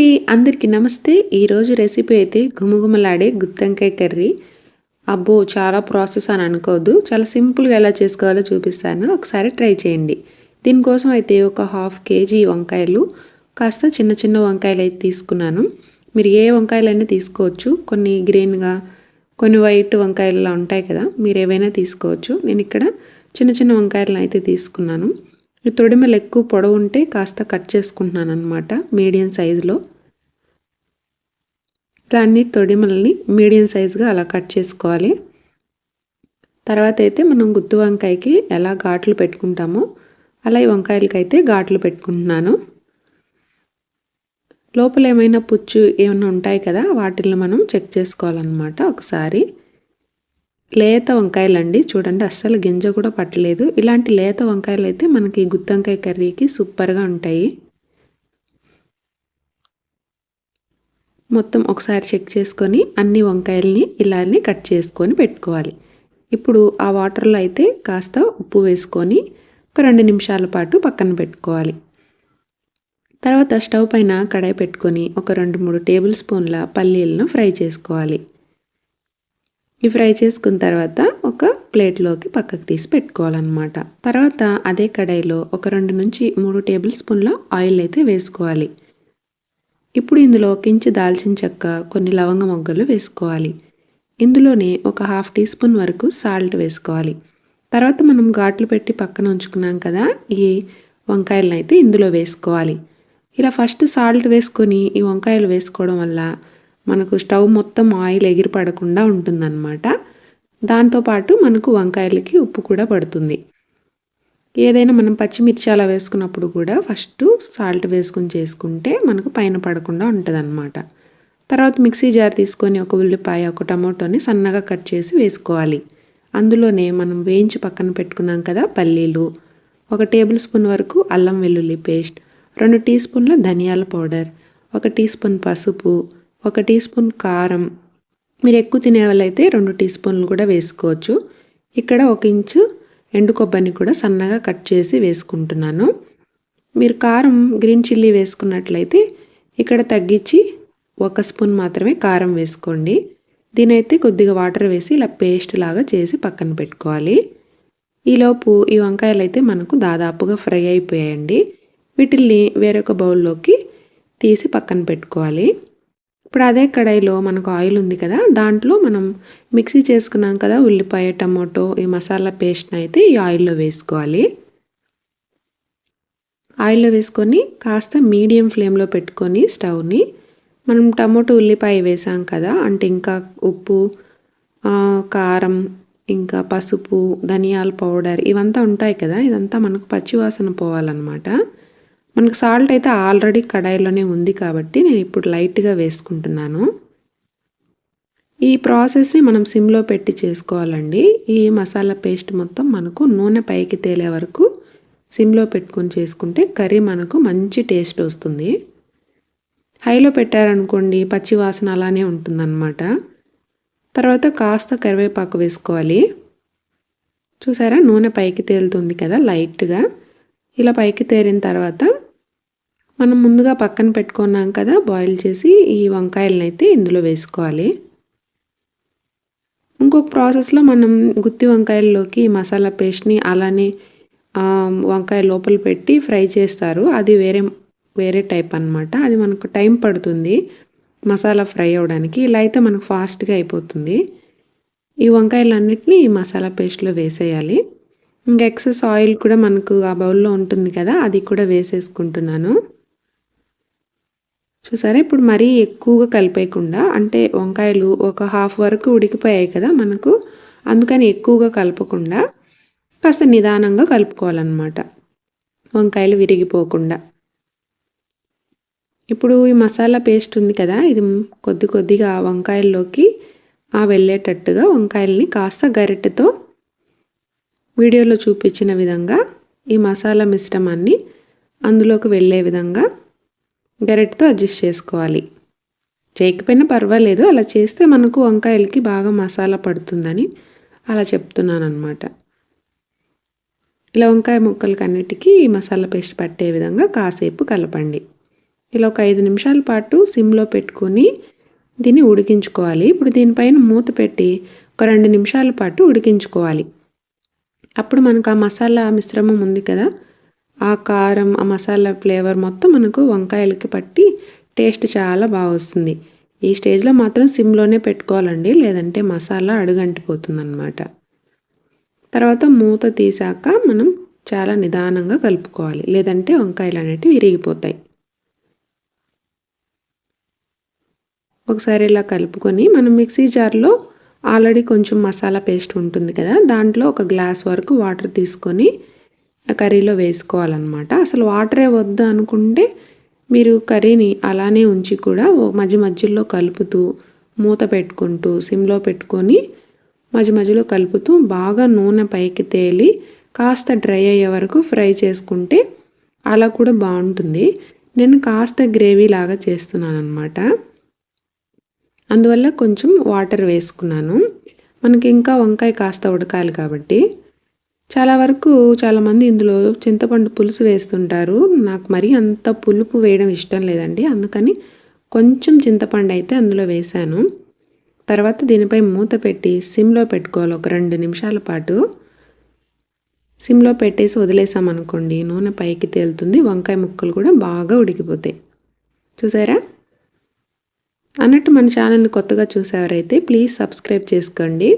అండి అందరికీ నమస్తే. ఈరోజు రెసిపీ అయితే గుమగుమలాడే గుత్తంకాయ కర్రీ. అబ్బో చాలా ప్రాసెస్ అని అనుకోవద్దు. చాలా సింపుల్గా ఎలా చేసుకోవాలో చూపిస్తాను. ఒకసారి ట్రై చేయండి. దీనికోసం అయితే ఒక హాఫ్ కేజీ వంకాయలు కాస్త చిన్న చిన్న వంకాయలు అయితే తీసుకున్నాను. మీరు ఏ వంకాయలైనా తీసుకోవచ్చు. కొన్ని గ్రీన్గా కొన్ని వైట్ వంకాయలు ఉంటాయి కదా మీరు ఏవైనా తీసుకోవచ్చు. నేను ఇక్కడ చిన్న చిన్న వంకాయలను అయితే తీసుకున్నాను. ఈ తొడిమలు ఎక్కువ పొడవు ఉంటే కాస్త కట్ చేసుకుంటున్నాను అనమాట మీడియం సైజులో. దాన్ని తొడిమల్ని మీడియం సైజుగా అలా కట్ చేసుకోవాలి. తర్వాత అయితే మనం గుత్తి వంకాయకి ఎలా ఘాట్లు పెట్టుకుంటామో అలా ఈ వంకాయలకి అయితే ఘాట్లు పెట్టుకుంటున్నాను. లోపల ఏమైనా పుచ్చు ఏమైనా ఉంటాయి కదా వాటిని మనం చెక్ చేసుకోవాలన్నమాట ఒకసారి. లేత వంకాయలు అండి చూడండి అస్సలు గింజ కూడా పట్టలేదు. ఇలాంటి లేత వంకాయలు అయితే మనకి గుత్తంకాయ కర్రీకి సూపర్గా ఉంటాయి. మొత్తం ఒకసారి చెక్ చేసుకొని అన్ని వంకాయల్ని ఇలానే కట్ చేసుకొని పెట్టుకోవాలి. ఇప్పుడు ఆ వాటర్లో అయితే కాస్త ఉప్పు వేసుకొని ఒక రెండు నిమిషాల పాటు పక్కన పెట్టుకోవాలి. తర్వాత స్టవ్ పైన కడాయి పెట్టుకొని ఒక రెండు మూడు టేబుల్ స్పూన్ల పల్లీలను ఫ్రై చేసుకోవాలి. ఈ ఫ్రై చేసుకున్న తర్వాత ఒక ప్లేట్లోకి పక్కకు తీసి పెట్టుకోవాలన్నమాట. తర్వాత అదే కడాయిలో ఒక రెండు నుంచి మూడు టేబుల్ స్పూన్ల ఆయిల్ అయితే వేసుకోవాలి. ఇప్పుడు ఇందులో కించి దాల్చిన చెక్క కొన్ని లవంగ మొగ్గలు వేసుకోవాలి. ఇందులోనే ఒక హాఫ్ టీ స్పూన్ వరకు సాల్ట్ వేసుకోవాలి. తర్వాత మనం ఘాట్లు పెట్టి పక్కన ఉంచుకున్నాం కదా ఈ వంకాయలను అయితే ఇందులో వేసుకోవాలి. ఇలా ఫస్ట్ సాల్ట్ వేసుకొని ఈ వంకాయలు వేసుకోవడం వల్ల మనకు స్టవ్ మొత్తం ఆయిల్ ఎగిరి పడకుండా ఉంటుందన్నమాట దాంతోపాటు మనకు వంకాయలకి ఉప్పు కూడా పడుతుంది. ఏదైనా మనం పచ్చిమిర్చి అలా వేసుకున్నప్పుడు కూడా ఫస్ట్ సాల్ట్ వేసుకుని చేసుకుంటే మనకు పైన పడకుండా ఉంటుందన్నమాట. తర్వాత మిక్సీ జార్ తీసుకొని ఒక ఉల్లిపాయ ఒక టమాటోని సన్నగా కట్ చేసి వేసుకోవాలి. అందులోనే మనం వేయించి పక్కన పెట్టుకున్నాం కదా పల్లీలు ఒక టేబుల్ స్పూన్ వరకు అల్లం వెల్లుల్లి పేస్ట్ రెండు టీ స్పూన్ల ధనియాల పౌడర్ ఒక టీ స్పూన్ పసుపు ఒక టీ స్పూన్ కారం. మీరు ఎక్కువ తినే వాళ్ళైతే రెండు టీ స్పూన్లు కూడా వేసుకోవచ్చు. ఇక్కడ ఒక ఇంచు ఎండు కొబ్బరిని కూడా సన్నగా కట్ చేసి వేసుకుంటున్నాను. మీరు కారం గ్రీన్ చిల్లీ వేసుకున్నట్లయితే ఇక్కడ తగ్గించి ఒక స్పూన్ మాత్రమే కారం వేసుకోండి. దీనైతే కొద్దిగా వాటర్ వేసి ఇలా పేస్ట్ లాగా చేసి పక్కన పెట్టుకోవాలి. ఈలోపు ఈ వంకాయలు అయితే మనకు దాదాపుగా ఫ్రై అయిపోయాయండి. వీటిల్ని వేరొక బౌల్లోకి తీసి పక్కన పెట్టుకోవాలి. ఇప్పుడు అదే కడాయిలో మనకు ఆయిల్ ఉంది కదా దాంట్లో మనం మిక్సీ చేసుకున్నాం కదా ఉల్లిపాయ టమాటో ఈ మసాలా పేస్ట్ని అయితే ఈ ఆయిల్లో వేసుకోవాలి. ఆయిల్లో వేసుకొని కాస్త మీడియం ఫ్లేమ్లో పెట్టుకొని స్టవ్ని మనం టమాటో ఉల్లిపాయ వేసాం కదా అంటే ఇంకా ఉప్పు కారం ఇంకా పసుపు ధనియాల పౌడర్ ఇవంతా ఉంటాయి కదా ఇదంతా మనకు పచ్చివాసన పోవాలన్నమాట. మనకు సాల్ట్ అయితే ఆల్రెడీ కడాయిలోనే ఉంది కాబట్టి నేను ఇప్పుడు లైట్గా వేసుకుంటున్నాను. ఈ ప్రాసెస్ని మనం సిమ్లో పెట్టి చేసుకోవాలండి. ఈ మసాలా పేస్ట్ మొత్తం మనకు నూనె పైకి తేలే వరకు సిమ్లో పెట్టుకొని చేసుకుంటే కర్రీ మనకు మంచి టేస్ట్ వస్తుంది. హైలో పెట్టారనుకోండి పచ్చి వాసన అలానే ఉంటుందన్నమాట. తర్వాత కాస్త కరివేపాకు వేసుకోవాలి. చూసారా? నూనె పైకి తేలుతుంది కదా లైట్గా ఇలా పైకి తేరిన తర్వాత మనం ముందుగా పక్కన పెట్టుకున్నాం కదా బాయిల్ చేసి ఈ వంకాయలను అయితే ఇందులో వేసుకోవాలి. ఇంకొక ప్రాసెస్లో మనం గుత్తి వంకాయల్లోకి మసాలా పేస్ట్ని అలానే వంకాయ లోపల పెట్టి ఫ్రై చేస్తారు. అది వేరే వేరే టైప్ అనమాట అది మనకు టైం పడుతుంది మసాలా ఫ్రై అవ్వడానికి. ఇలా అయితే మనకు ఫాస్ట్గా అయిపోతుంది. ఈ వంకాయలన్నిటిని ఈ మసాలా పేస్ట్లో వేసేయాలి. ఇంకా ఎక్సెస్ ఆయిల్ కూడా మనకు ఆ బౌల్లో ఉంటుంది కదా అది కూడా వేసేసుకుంటున్నాను. చూసారా? ఇప్పుడు మరీ ఎక్కువగా కలిపేయకుండా అంటే వంకాయలు ఒక హాఫ్ వరకు ఉడికిపోయాయి కదా మనకు అందుకని ఎక్కువగా కలపకుండా కాస్త నిదానంగా కలుపుకోవాలన్నమాట. వంకాయలు విరిగిపోకుండా. ఇప్పుడు ఈ మసాలా పేస్ట్ ఉంది కదా ఇది కొద్ది కొద్దిగా వంకాయల్లోకి ఆ వెళ్ళేటట్టుగా వంకాయల్ని కాస్త గరిటెతో వీడియోలో చూపించిన విధంగా ఈ మసాలా మిశ్రమాన్ని అందులోకి వెళ్ళే విధంగా గరెట్తో అడ్జస్ట్ చేసుకోవాలి. చేయకపోయినా పర్వాలేదు అలా చేస్తే మనకు వంకాయలకి బాగా మసాలా పడుతుందని అలా చెప్తున్నాను అనమాట ఇలా వంకాయ ముక్కలకి అన్నిటికీ మసాలా పేస్ట్ పట్టే విధంగా కాసేపు కలపండి. ఇలా ఒక ఐదు నిమిషాల పాటు సిమ్లో పెట్టుకొని దీన్ని ఉడికించుకోవాలి. ఇప్పుడు దీనిపైన మూత పెట్టి ఒక రెండు నిమిషాల పాటు ఉడికించుకోవాలి. అప్పుడు మనకు ఆ మసాలా మిశ్రమం ఉంది కదా ఆ కారం ఆ మసాలా ఫ్లేవర్ మొత్తం మనకు వంకాయలకి పట్టి టేస్ట్ చాలా బాగా వస్తుంది. ఈ స్టేజ్లో మాత్రం సిమ్లోనే పెట్టుకోవాలండి లేదంటే మసాలా అడుగంటిపోతుంది అనమాట తర్వాత మూత తీసాక మనం చాలా నిదానంగా కలుపుకోవాలి లేదంటే వంకాయలు అనేటివి విరిగిపోతాయి. ఒకసారి ఇలా కలుపుకొని మనం మిక్సీ జార్లో ఆల్రెడీ కొంచెం మసాలా పేస్ట్ ఉంటుంది కదా దాంట్లో ఒక గ్లాస్ వరకు వాటర్ తీసుకొని కర్రీలో వేసుకోవాలన్నమాట. అసలు వాటరే వద్దు అనుకుంటే మీరు కర్రీని అలానే ఉంచి కూడా మధ్య మధ్యలో కలుపుతూ మూత పెట్టుకుంటూ సిమ్లో పెట్టుకొని మధ్య మధ్యలో కలుపుతూ బాగా నూనె పైకి తేలి కాస్త డ్రై అయ్యే వరకు ఫ్రై చేసుకుంటే అలా కూడా బాగుంటుంది. నేను కాస్త గ్రేవీ లాగా చేస్తున్నాను అనమాట అందువల్ల కొంచెం వాటర్ వేసుకున్నాను. మనకి ఇంకా వంకాయ కాస్త ఉడకాలి కాబట్టి. చాలా వరకు చాలామంది ఇందులో చింతపండు పులుసు వేస్తుంటారు. నాకు మరీ అంత పులుపు వేయడం ఇష్టం లేదండి. అందుకని కొంచెం చింతపండు అయితే అందులో వేశాను. తర్వాత దీనిపై మూత పెట్టి సిమ్లో పెట్టుకోవాలి. ఒక రెండు నిమిషాల పాటు. సిమ్లో పెట్టేసి వదిలేసామనుకోండి నూనె పైకి తేలుతుంది వంకాయ ముక్కలు కూడా బాగా ఉడికిపోతాయి. చూసారా? అన్నట్టు మన ఛానల్ని కొత్తగా చూసేవారైతే ప్లీజ్ సబ్స్క్రైబ్ చేసుకోండి.